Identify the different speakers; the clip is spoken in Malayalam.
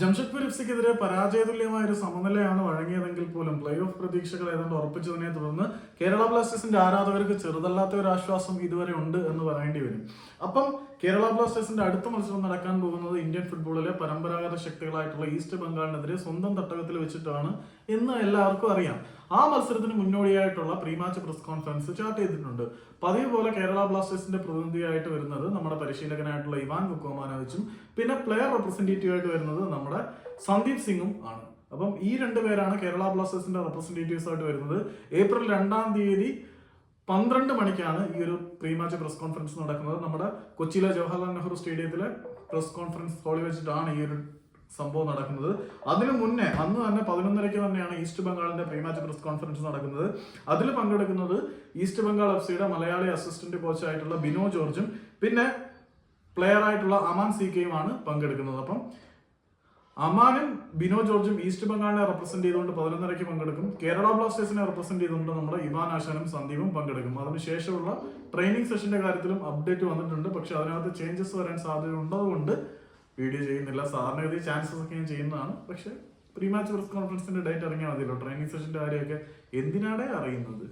Speaker 1: ജംഷഡ്പൂർ എഫ് സിക്കെതിരെ പരാജയതുല്യമായ ഒരു സമനിലയാണ് വഴങ്ങിയതെങ്കിൽ പോലും പ്ലേ ഓഫ് പ്രതീക്ഷകൾ ഏതാണ്ട് ഉറപ്പിച്ചതിനെ തുടർന്ന് കേരള ബ്ലാസ്റ്റേഴ്സിന്റെ ആരാധകർക്ക് ചെറുതല്ലാത്ത ഒരു ആശ്വാസം ഇതുവരെ ഉണ്ട് എന്ന് പറയേണ്ടി വരും. അപ്പം കേരള ബ്ലാസ്റ്റേഴ്സിന്റെ അടുത്ത മത്സരം നടക്കാൻ പോകുന്നത് ഇന്ത്യൻ ഫുട്ബോളിലെ പരമ്പരാഗത ശക്തികളായിട്ടുള്ള ഈസ്റ്റ് ബംഗാളിനെതിരെ സ്വന്തം തട്ടകത്തിൽ വെച്ചിട്ടാണ് എന്ന് എല്ലാവർക്കും അറിയാം. ആ മത്സരത്തിന് മുന്നോടിയായിട്ടുള്ള pre match press conference chart ചെയ്തിട്ടുണ്ട്. പതിവ് പോലെ കേരള ബ്ലാസ്റ്റേഴ്സിന്റെ പ്രതിനിധിയായിട്ട് വരുന്നത് നമ്മുടെ പരിശീലകനായിട്ടുള്ള ഇവാൻ മുക്കോമാനോവിച്ചും പിന്നെ പ്ലെയർ റെപ്രസെന്റേറ്റീവ് ആയിട്ട് വരുന്നത് നമ്മുടെ സന്ദീപ് സിംഗും ആണ്. അപ്പം ഈ രണ്ടുപേരാണ് കേരള ബ്ലാസ്റ്റേഴ്സിന്റെ റെപ്രസെന്റേറ്റീവ്സ് ആയിട്ട് വരുന്നത്. ഏപ്രിൽ രണ്ടാം തീയതി പന്ത്രണ്ട് മണിക്കാണ് ഈ ഒരു പ്രീ മാച്ച് പ്രസ് കോൺഫറൻസ് നടക്കുന്നത്. നമ്മുടെ കൊച്ചിയിലെ ജവഹർലാൽ നെഹ്റു സ്റ്റേഡിയത്തിലെ പ്രസ് കോൺഫറൻസ് ഹാളിൽ വെച്ചിട്ടാണ് ഈ ഒരു സംഭവം നടക്കുന്നത്. അതിനു മുന്നേ അന്ന് തന്നെ പതിനൊന്നരയ്ക്ക് തന്നെയാണ് ഈസ്റ്റ് ബംഗാളിന്റെ പ്രീ മാച്ച് പ്രസ് കോൺഫറൻസ് നടക്കുന്നത്. അതിൽ പങ്കെടുക്കുന്നത് ഈസ്റ്റ് ബംഗാൾ എഫ് സിയുടെ മലയാളി അസിസ്റ്റന്റ് കോച്ചായിട്ടുള്ള ബിനോ ജോർജും പിന്നെ പ്ലെയർ ആയിട്ടുള്ള അമാൻ സി കെയുമാണ് പങ്കെടുക്കുന്നത്. അപ്പം അമാനും ബിനോ ജോർജും ഈസ്റ്റ് ബംഗാളിനെ റെപ്രസെന്റ് ചെയ്തുകൊണ്ട് പതിനൊന്നരയ്ക്ക് പങ്കെടുക്കും. കേരള ബ്ലാസ്റ്റേഴ്സിനെ റെപ്രസെന്റ് ചെയ്തുകൊണ്ട് നമ്മുടെ ഇവാൻ ആശാനും സന്ദീപും പങ്കെടുക്കും. അതിനുശേഷമുള്ള ട്രെയിനിങ് സെഷന്റെ കാര്യത്തിലും അപ്ഡേറ്റ് വന്നിട്ടുണ്ട്. പക്ഷെ അതിനകത്ത് ചേഞ്ചസ് വരാൻ സാധ്യത ഉണ്ടതുകൊണ്ട് വീഡിയോ ചെയ്യുന്നില്ല. സാധാരണഗതി ചാൻസസ് ഒക്കെ ഞാൻ ചെയ്യുന്നതാണ്. പക്ഷെ പ്രീ മാച്ച് പ്രസ് കോൺഫറൻസിന്റെ ഡേറ്റ് ഇറങ്ങിയാൽ മതിയല്ലോ. ട്രെയിനിങ് സെഷന്റെ കാര്യമൊക്കെ എന്തിനാണ് അറിയുന്നത്?